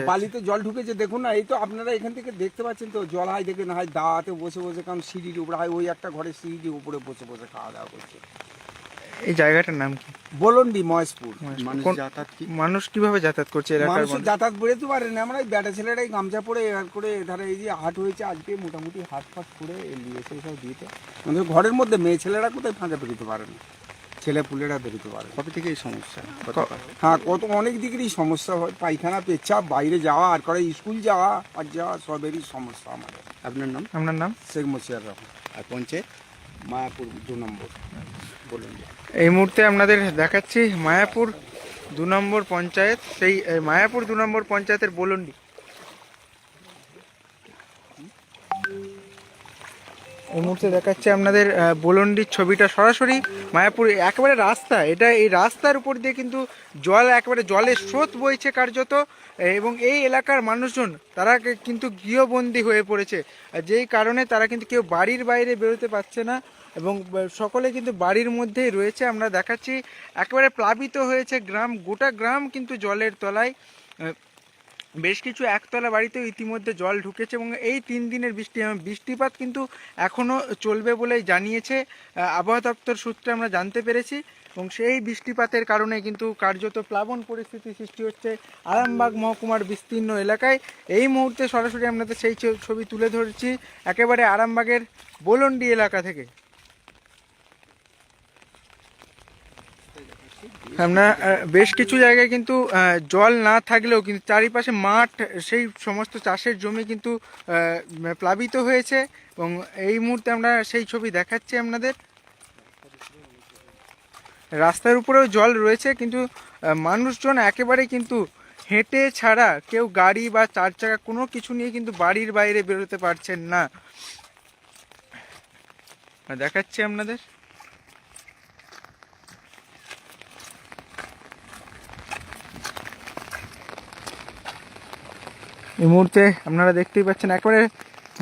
বালিতে জল ঢুকেছে দেখুন না এই তো আপনারা এখান থেকে দেখতে পাচ্ছেন তো জল হয় দেখে না হয় দাঁড়াতে বসে বসে কারণ সিঁড়ির উপরে হয় ওই একটা ঘরে সিঁড়ির উপরে বসে বসে খাওয়া দাওয়া করছে। এই জায়গাটার নাম কি? বলুন দি মহেশপুর। মানুষ কীভাবে যাতায়াত করছে মানুষ? যাতায়াত বেরোতে পারে না আমরা বেটা ছেলেরাই গামছা পরে এর করে ধারে এই যে হাট হয়েছে আজকে মোটামুটি হাট ফাট করে নিয়ে এসে সব দিতে আমাদের ঘরের মধ্যে মেয়ে ছেলেরা কোথায় ফাঁকা বেরোতে পারে না? ছেলে পুলেরা বেরোতে পারে। কবে থেকে এই সমস্যা? হ্যাঁ কত অনেক দিকেরই সমস্যা হয়। পায়খানা পেচ্ছাপ বাইরে যাওয়া আর করে স্কুল যাওয়া আর যাওয়া সবেরই সমস্যা আমাদের। আপনার নাম? আপনার নাম? শেখ মসিয়ার রহমান। আর পঞ্চায়েত? মায়াপুর দু নম্বর। বলুন। এই মুহূর্তে আপনাদের দেখাচ্ছি মায়াপুর দু নম্বর পঞ্চায়েত। সেই মায়াপুর দু নম্বর পঞ্চায়েতের বলন্ডি এই মুহূর্তে দেখাচ্ছে আপনাদের বোলন্ডির ছবিটা সরাসরি মায়াপুর, একেবারে রাস্তা। এটা এই রাস্তার উপর দিয়ে কিন্তু জল, একেবারে জলের স্রোত বইছে কার্যত। এবং এই এলাকার মানুষজন, তারা কিন্তু গৃহবন্দী হয়ে পড়েছে। যেই কারণে তারা কিন্তু কেউ বাড়ির বাইরে বেরোতে পারছে না এবং সকলে কিন্তু বাড়ির মধ্যেই রয়েছে। আমরা দেখাচ্ছি, একেবারে প্লাবিত হয়েছে গ্রাম, গোটা গ্রাম কিন্তু জলের তলায়। বেশ কিছু একতলা বাড়িতেও ইতিমধ্যে জল ঢুকেছে এবং এই তিন দিনের বৃষ্টি বৃষ্টিপাত কিন্তু এখনও চলবে বলেই জানিয়েছে আবহাওয়া দপ্তর সূত্রে আমরা জানতে পেরেছি এবং সেই বৃষ্টিপাতের কারণে কিন্তু কার্যত প্লাবন পরিস্থিতি সৃষ্টি হচ্ছে আরামবাগ মহকুমার বিস্তীর্ণ এলাকায়। এই মুহূর্তে সরাসরি আপনাদের সেই ছবি তুলে ধরছি, একেবারে আরামবাগের বোলন্ডি এলাকা থেকে। আমরা বেশ কিছু জায়গায় কিন্তু জল না থাকলেও কিন্তু চারিপাশে মাঠ, সেই সমস্ত চাষের জমি কিন্তু প্লাবিত হয়েছে এবং এই মুহূর্তে আমরা সেই ছবি দেখাচ্ছি আপনাদের। রাস্তার উপরেও জল রয়েছে কিন্তু মানুষজন একেবারে কিন্তু হেঁটে ছাড়া কেউ গাড়ি বা চার চাকা কোনো কিছু নিয়ে কিন্তু বাড়ির বাইরে বেরোতে পারছেন না। দেখাচ্ছি আপনাদের। এই মুহূর্তে আপনারা দেখতেই পাচ্ছেন, একেবারে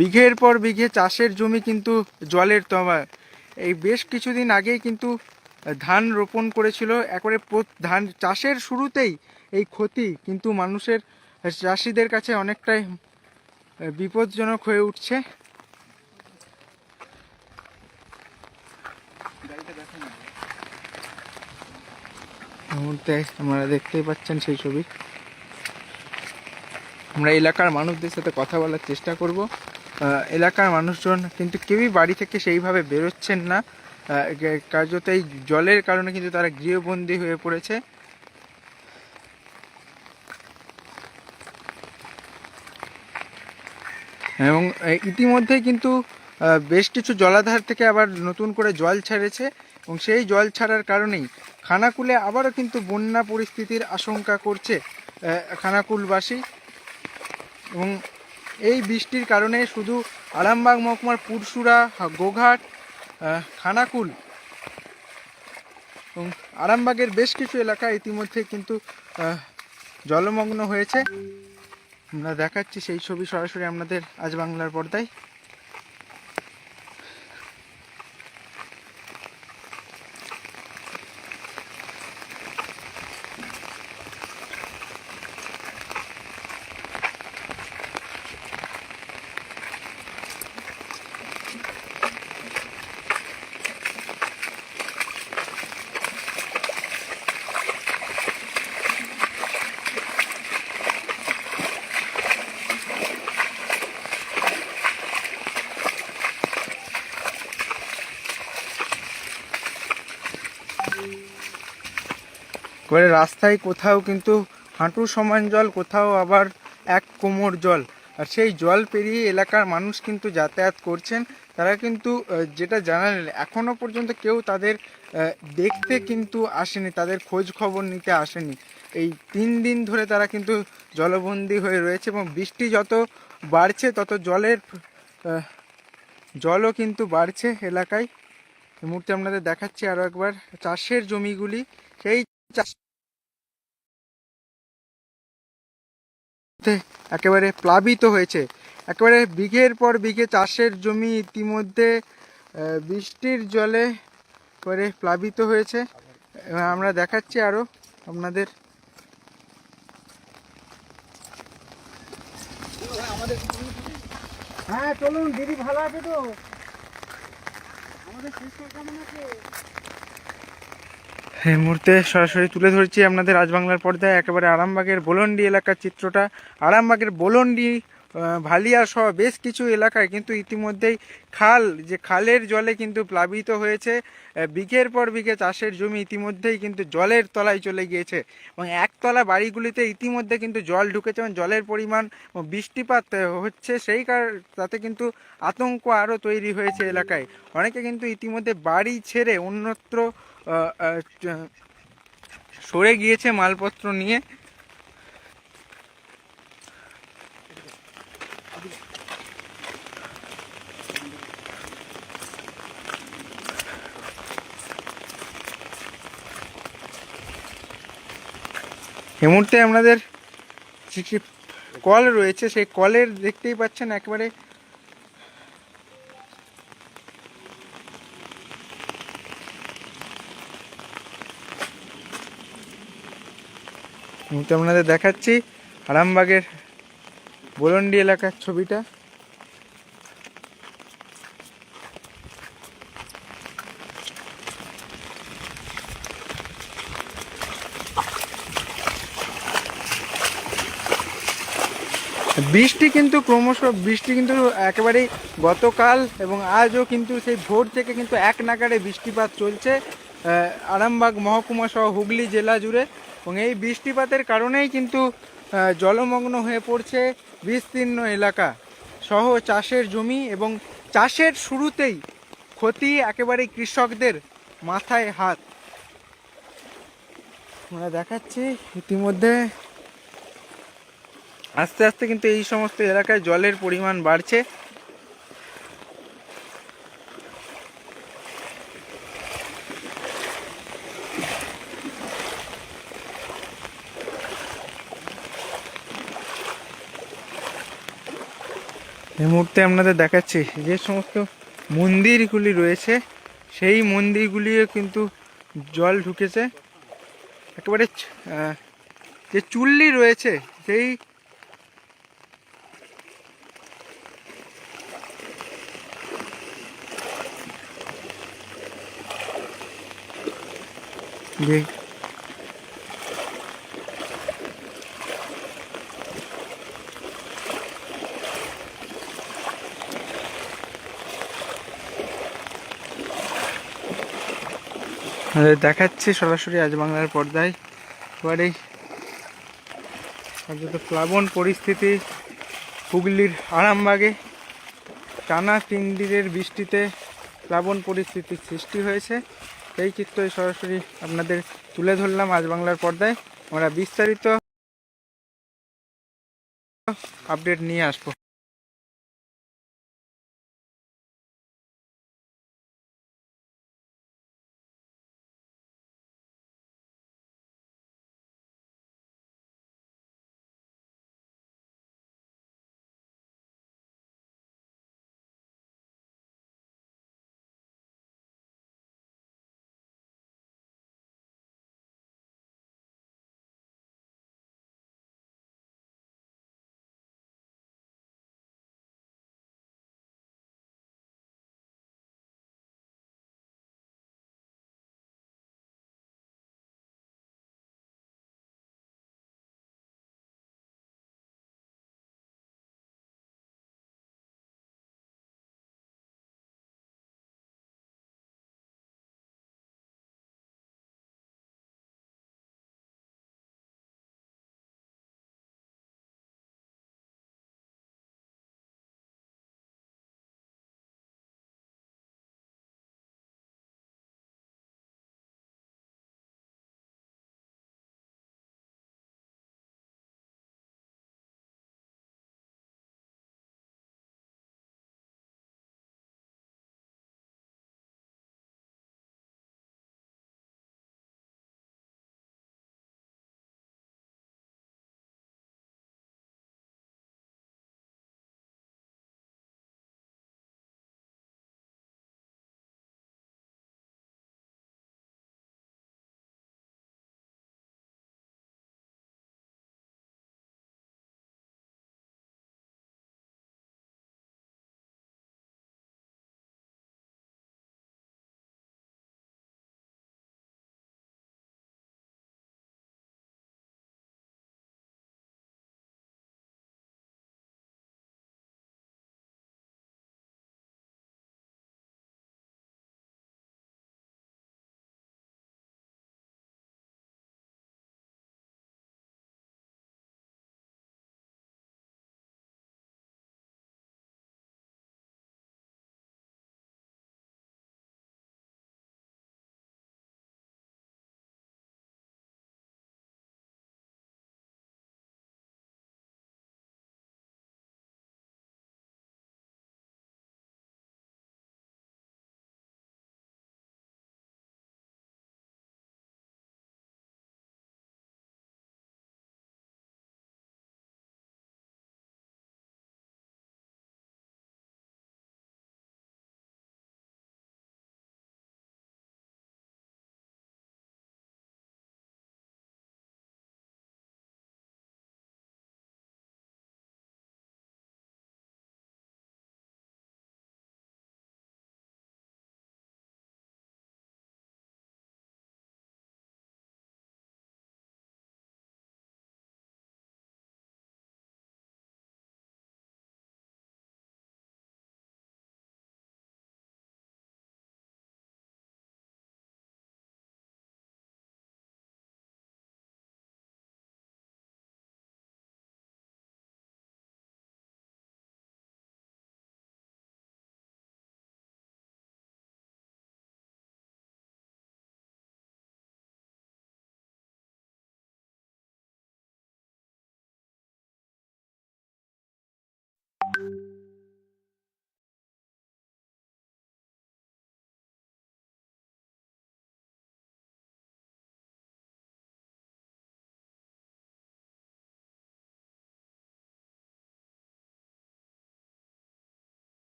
বিঘের পর বিঘে চাষের জমি কিন্তু জলের তবা এই বেশ কিছুদিন আগেই কিন্তু ধান রোপণ করেছিল, একবারে ধান চাষের শুরুতেই এই ক্ষতি, কিন্তু মানুষের চাষিদের কাছে অনেকটাই বিপজ্জনক হয়ে উঠছে। মুহূর্তে আপনারা দেখতেই পাচ্ছেন সেই ছবি। আমরা এলাকার মানুষদের সাথে কথা বলার চেষ্টা করব। এলাকার মানুষজন কিন্তু কেউই বাড়ি থেকে সেইভাবে বেরোচ্ছেন না। কার্যত এই জলের কারণে কিন্তু তারা গৃহবন্দী হয়ে পড়েছে। এবং আহ, ইতিমধ্যেই কিন্তু বেশ কিছু জলাধার থেকে আবার নতুন করে জল ছেড়েছে। এবং সেই জল ছাড়ার কারণেই খানাকুলে আবারও কিন্তু বন্যা পরিস্থিতির আশঙ্কা করছে খানাকুলবাসী। এবং এই বৃষ্টির কারণে শুধু আরামবাগ মহকুমার পুরসুরা গোঘাট খানাকুল এবং আরামবাগের বেশ কিছু এলাকা ইতিমধ্যে কিন্তু জলমগ্ন হয়েছে। আমরা দেখাচ্ছি সেই ছবি সরাসরি আপনাদের আজ বাংলার পর্দায়। করে রাস্তায় কোথাও কিন্তু হাঁটু সমান জল, কোথাও আবার এক কোমর জল। আর সেই জল পেরিয়ে এলাকার মানুষ কিন্তু যাতায়াত করছেন। তারা কিন্তু যেটা জানালেন এখনও পর্যন্ত কেউ তাদের দেখতে কিন্তু আসেনি, তাদের খোঁজ খবর নিতে আসেনি। এই তিন দিন ধরে তারা কিন্তু জলবন্দী হয়ে রয়েছে এবং বৃষ্টি যত বাড়ছে, তত জলের জলও কিন্তু বাড়ছে এলাকায়। এই মুহূর্তে আপনাদের দেখাচ্ছি আরও একবার, চাষের জমিগুলি। সেই চাষ একেবারে প্লাবিত হয়েছে। একেবারে বিঘের পর বিঘে চাষের জমি ইতিমধ্যে বৃষ্টির জলে করে প্লাবিত হয়েছে। এবং আমরা দেখাচ্ছি আরও আপনাদের। হ্যাঁ চলুন দিদি ভালো আছে তো? আমাদের শেষ কেমন আছে? এই মুহূর্তে সরাসরি তুলে ধরছি আপনাদের রাজবাংলার পর্দায় একেবারে আরামবাগের বোলন্ডি এলাকার চিত্রটা। আরামবাগের বোলন্ডি ভালিয়া সহ বেশ কিছু এলাকায় কিন্তু ইতিমধ্যেই খাল, যে খালের জলে কিন্তু প্লাবিত হয়েছে। বিঘের পর বিঘে চাষের জমি ইতিমধ্যেই কিন্তু জলের তলায় চলে গিয়েছে এবং একতলা বাড়িগুলিতে ইতিমধ্যে কিন্তু জল ঢুকেছে এবং জলের পরিমাণ বৃষ্টিপাত হচ্ছে সেই কার, তাতে কিন্তু আতঙ্ক আরও তৈরি হয়েছে এলাকায়। অনেকে কিন্তু ইতিমধ্যে বাড়ি ছেড়ে অন্যত্র সরে গিয়েছে মালপত্র নিয়ে। এই মুহূর্তে যে কল রয়েছে সেই কলের দেখতেই পাচ্ছেন একেবারে মুহূর্তে আপনাদের দেখাচ্ছি আরামবাগের বোলন্ডি এলাকার ছবিটা। বৃষ্টি কিন্তু ক্রমশ, বৃষ্টি কিন্তু একেবারেই গতকাল এবং আজও কিন্তু সেই ভোর থেকে কিন্তু এক নাগারে বৃষ্টিপাত চলছে আরামবাগ মহকুমা সহ হুগলি জেলা জুড়ে। এবং এই বৃষ্টিপাতের কারণেই কিন্তু জলমগ্ন হয়ে পড়ছে বিস্তীর্ণ এলাকা। সহ চাষের জমি এবং চাষের শুরুতেই ক্ষতি একেবারে কৃষকদের মাথায় হাত। আমরা দেখাচ্ছি ইতিমধ্যে। আস্তে আস্তে কিন্তু এই সমস্ত এলাকায় জলের পরিমাণ বাড়ছে। এই মুহূর্তে আপনাদের দেখাচ্ছি যে সমস্ত মন্দিরগুলি রয়েছে, সেই মন্দিরগুলিও কিন্তু জল ঢুকেছে। একেবারে যে চুল্লি রয়েছে, সেই যে দেখাচ্ছি সরাসরি আজ বাংলার পর্দায়। এবারেই কার্যত প্লাবন পরিস্থিতি, হুগলির আরামবাগে, টানা তিন দিনের বৃষ্টিতে প্লাবন পরিস্থিতির সৃষ্টি হয়েছে। সেই চিত্রই সরাসরি আপনাদের তুলে ধরলাম আজ বাংলার পর্দায়। আমরা বিস্তারিত আপডেট নিয়ে আসব।